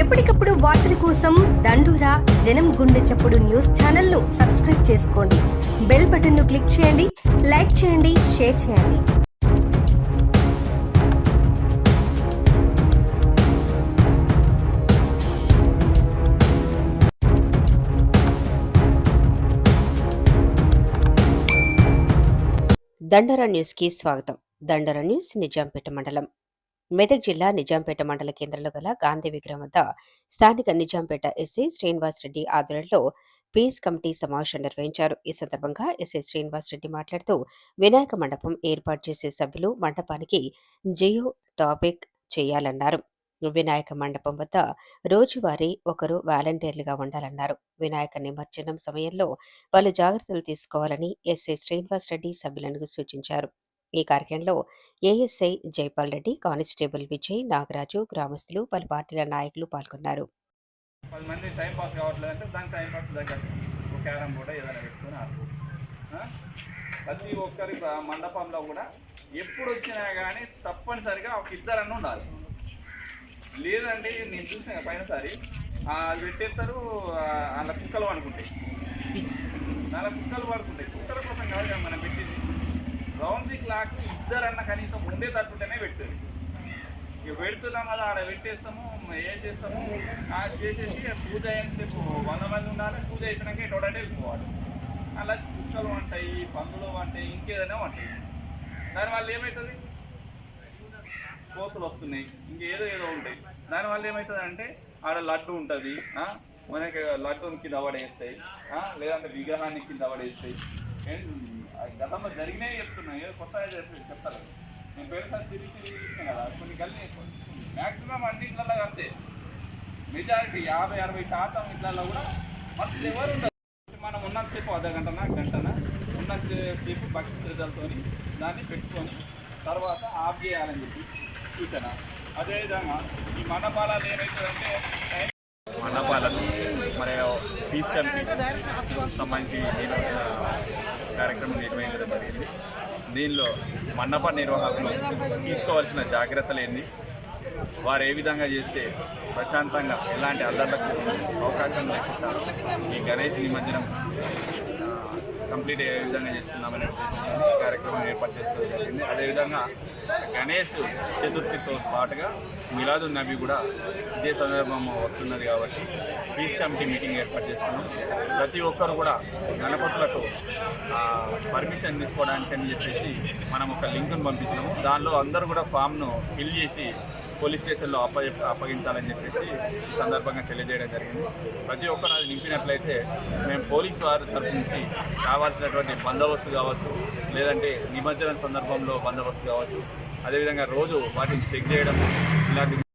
ఎప్పటికప్పుడు వార్తల కోసం దండూరా జనం గుండె చప్పుడు న్యూస్ ఛానల్ను సబ్స్క్రైబ్ చేసుకోండి. బెల్ బటన్ను క్లిక్ చేయండి లైక్ చేయండి షేర్ చేయండి. దండర న్యూస్కి స్వాగతం. దండర న్యూస్ నిజాంపేట మండలం. మెదక్ జిల్లా నిజాంపేట మండల కేంద్రంలో గల గాంధీ విగ్రహం వద్ద స్థానిక నిజాంపేట ఎస్సీ శ్రీనివాస్ రెడ్డి ఆధ్వర్యంలో పీస్ కమిటీ సమావేశం నిర్వహించారు. ఈ సందర్భంగా ఎస్సీ శ్రీనివాస్ రెడ్డి మాట్లాడుతూ వినాయక మండపం ఏర్పాటు చేసే సభ్యులు మండపానికి జియో టాపిక్ చేయాలన్నారు. వినాయక మండపం వద్ద రోజువారీ ఒకరు వాలంటీర్లుగా ఉండాలన్నారు. వినాయక నిమజ్జనం సమయంలో పలు జాగ్రత్తలు తీసుకోవాలని ఎస్సీ శ్రీనివాస్ రెడ్డి సభ్యులను సూచించారు. ఈ కార్యక్రమంలో ఏఎస్ఐ జైపాల్ రెడ్డి కానిస్టేబుల్ విజయ్ నాగరాజు గ్రామస్తులు పలు పార్టీల నాయకులు పాల్గొన్నారు. పది మంది టైం పాస్ దాని టైం పాస్ తగ్గట్టు క్యారమ్ కూడా ఏదైనా పెట్టుకొని ఆడుకో. ప్రతి ఒక్కరి మండపంలో కూడా ఎప్పుడు వచ్చినా కానీ తప్పనిసరిగా ఒక ఇద్దరన్నా ఉండాలి. లేదండి నేను చూసిన పైనసారి ఆ, అది పెట్టేస్తారు వాళ్ళ అలా కుక్కలు పడుకుంటాయి. అలా కుక్కలు పడుకుంటాయి. కుక్కల కోసం కాదు మనం పెట్టింది. రౌండ్ ది క్లాక్ ఇద్దరన్న కనీసం ఉండేటట్టుంటేనే పెట్టేది ఇక పెడుతున్నాం కదా ఆడ పెట్టేస్తాము ఏం చేస్తాము ఆ చేసేసి పూజ అయినసేపు వంద మంది ఉండాలి పూజ అయిపోయినాక ఎటువంటి వెళ్ళిపోవాలి. అలా కుక్కలు ఉంటాయి పందులు ఉంటాయి ఇంకేదైనా ఉంటాయి దానివల్ల ఏమవుతుంది కోతులు వస్తున్నాయి ఇంకేదో ఏదో ఉంటాయి. దానివల్ల ఏమవుతుంది అంటే ఆడ లడ్డు ఉంటుంది మనకి లడ్డూని కింద పడేస్తాయి లేదంటే విగ్రహాన్ని కింద పడేస్తాయి. గతంలో జరిగినాయి చెప్తున్నాయి. ఏదో కొత్తగా చెప్పి చెప్తారు. నేను పేరుసారి తిరిగి తిరిగి చూస్తాను కదా కొన్ని గల్లి మ్యాక్సిమం అన్నింటిలో అంతే. మెజారిటీ యాభై అరవై శాతం ఇళ్ళల్లో కూడా మస్తు ఎవరు మనం మనం ఉన్నంతసేపు అర్ధ గంటన గంటన ఉన్నంతసేపు భక్తి శ్రద్ధలతో దాన్ని పెట్టుకొని తర్వాత ఆఫ్ చేయాలని చెప్పి సూచన. అదేవిధంగా ఈ మండపాలలో ఏమవుతుందంటే మండపాలను మరి తీసుకెళ్ళి సంబంధించి కార్యక్రమం నిర్వహించడం జరిగింది. దీనిలో మండప నిర్వాహకులు తీసుకోవాల్సిన జాగ్రత్తలు ఏంది? వారు ఏ విధంగా చేస్తే ప్రశాంతంగా ఎలాంటి అల్లర్లకు అవకాశం లేకుండా ఈ గణేష్ నిమజ్జనం కంప్లీట్ అయ్యే విధంగా చేసుకుందామనే ఈ కార్యక్రమం ఏర్పాటు చేసుకోవడం జరిగింది. అదేవిధంగా గణేష్ చతుర్థితో పాటుగా మిలాదు నబీ కూడా ఇదే సందర్భం వస్తున్నది కాబట్టి పీస్ కమిటీ మీటింగ్ ఏర్పాటు చేసుకున్నాం. ప్రతి ఒక్కరు కూడా గణపతులకు పర్మిషన్ తీసుకోవడానికి అని చెప్పేసి మనం ఒక లింక్ను పంపించినాము. దానిలో అందరూ కూడా ఫామ్ను ఫిల్ చేసి పోలీస్ స్టేషన్లో అప్ప అప్పగించాలని చెప్పేసి ఈ సందర్భంగా తెలియజేయడం జరిగింది. ప్రతి ఒక్కరు అది నింపినట్లయితే మేము పోలీస్ వారి తరఫు నుంచి కావాల్సినటువంటి బందోబస్తు కావచ్చు లేదంటే నిమజ్జనం సందర్భంలో బందోబస్తు కావచ్చు అదేవిధంగా రోజు వాటిని చెక్ చేయడం ఇలాంటి